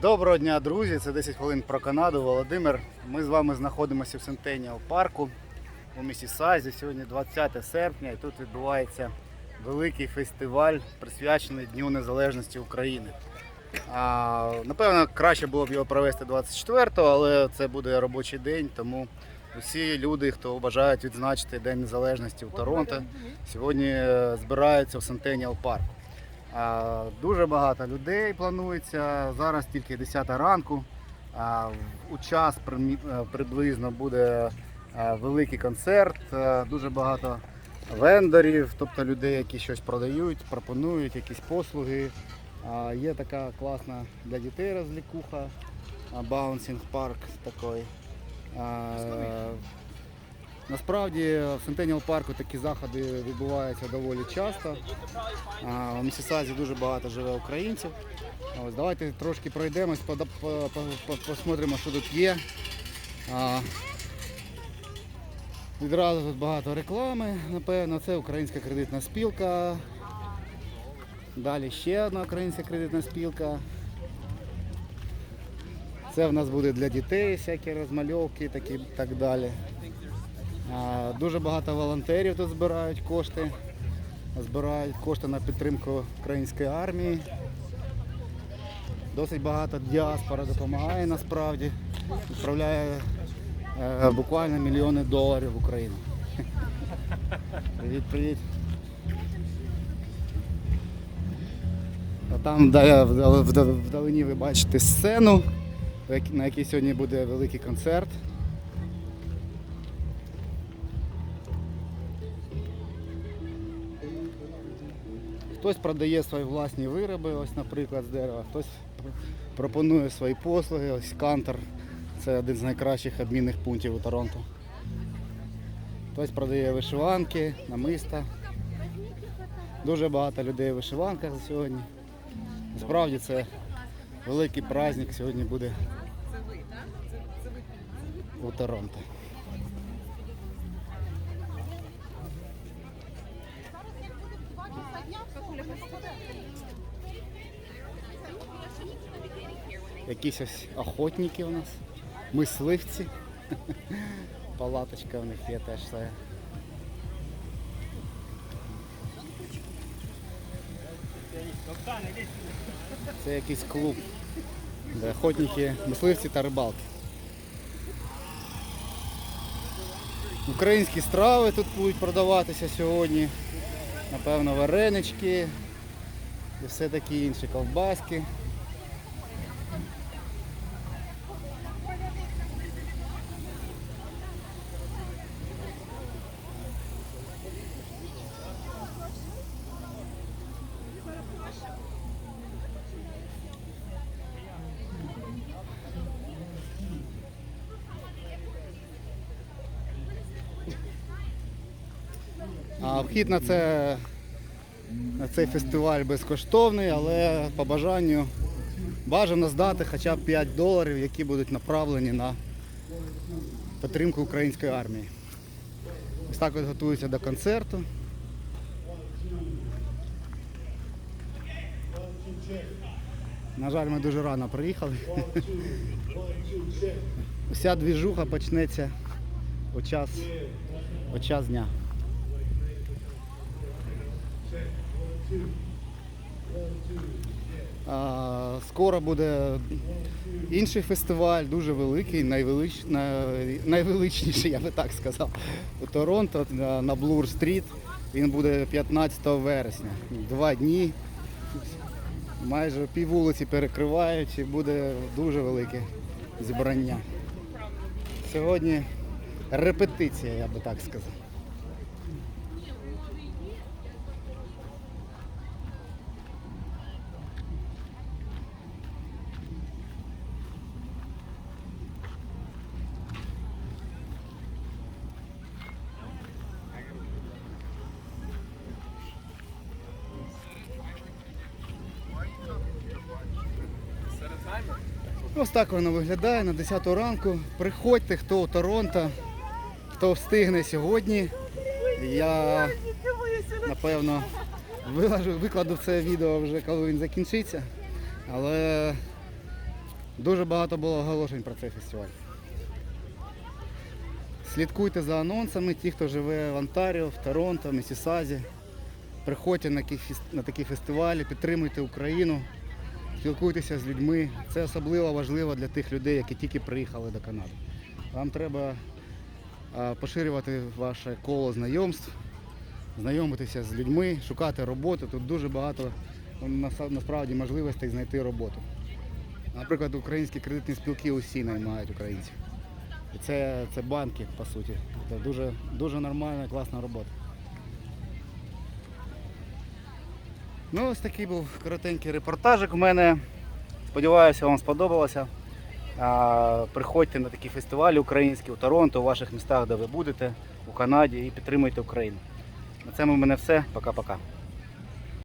Доброго дня, друзі! Це 10 хвилин про Канаду. Володимир. Ми з вами знаходимося в Сентеніал парку у місті Сазі. Сьогодні 20 серпня і тут відбувається великий фестиваль, присвячений Дню Незалежності України. А, напевно, краще було б його провести 24-го, але це буде робочий день, тому усі люди, хто бажають відзначити День Незалежності у Торонто, сьогодні е, збираються в Сентеніал парку. Дуже багато людей планується. Зараз тільки 10 ранку. У час е, приблизно буде е, великий концерт. е, Дуже багато вендорів, тобто людей, які щось продають, пропонують якісь послуги. Є така класна для дітей розлікуха, баунсінг парк такий. Насправді в Сентеніал парку такі заходи відбуваються доволі часто. У Місісазі дуже багато живе українців. Ось, давайте трошки пройдемось, посмотримо, що тут є. Відразу тут багато реклами, напевно, це українська кредитна спілка. Далі ще одна українська кредитна спілка. Це в нас буде для дітей всякі розмальовки такі так далі. Дуже багато волонтерів тут збирають кошти. Збирають кошти на підтримку української армії. Досить багато діаспора допомагає насправді. Відправляє е, буквально мільйони доларів в Україну. Привіт, привіт. А там да- вдал- вдал- вдалині ви бачите сцену, на якій сьогодні буде великий концерт. Хтось продає свої власні вироби, ось, наприклад, з дерева, хтось пропонує свої послуги, ось Кантор. Це один з найкращих обмінних пунктів у Торонто. Хтось продає вишиванки, намиста. Дуже багато людей в вишиванках сьогодні. Насправді це великий праздник сьогодні буде у Торонто. Якісь ось охотники у нас, мисливці. Палаточка у них є теж все. Це якийсь клуб, де охотники, мисливці та рибалки. Українські страви тут будуть продаватися сьогодні. Напевно, варенички і все такі інші ковбаски. А вхід на, це, на цей фестиваль безкоштовний, але по бажанню бажано здати хоча б 5 доларів, які будуть направлені на підтримку української армії. Ось так от готуються до концерту. На жаль, ми дуже рано приїхали. Вся двіжуха почнеться у час, у час дня. Скоро буде інший фестиваль, дуже великий, найвелич... найвеличніший, я би так сказав, у Торонто на, на Блур Стріт. Він буде 15 вересня. Два дні. Майже пів вулиці перекривають і буде дуже велике зібрання. Сьогодні репетиція, я би так сказав. Ось так воно виглядає на 10 ранку. Приходьте, хто у Торонто, хто встигне сьогодні. Я напевно виложу, викладу це відео вже коли він закінчиться. Але Дуже багато було оголошень про цей фестиваль. Слідкуйте за анонсами, ті, хто живе в Онтаріо, в Торонто, Місісазі. Приходьте на такі фестивалі, підтримуйте Україну, спілкуйтеся з людьми. Це особливо важливо для тих людей, які тільки приїхали до Канади. Вам треба поширювати ваше коло знайомств, знайомитися з людьми, шукати роботу. Тут дуже багато ну, насправді можливостей знайти роботу. Наприклад, українські кредитні спілки усі наймають українців. Це, це банки, по суті. Це дуже, дуже нормальна, класна робота. Ну, ось такий був коротенький репортажик у мене. Сподіваюся, вам сподобалося. Приходьте на такі фестивалі українські у Торонто, у ваших містах, де ви будете, у Канаді і підтримуйте Україну. На цьому в мене все. Пока-пока.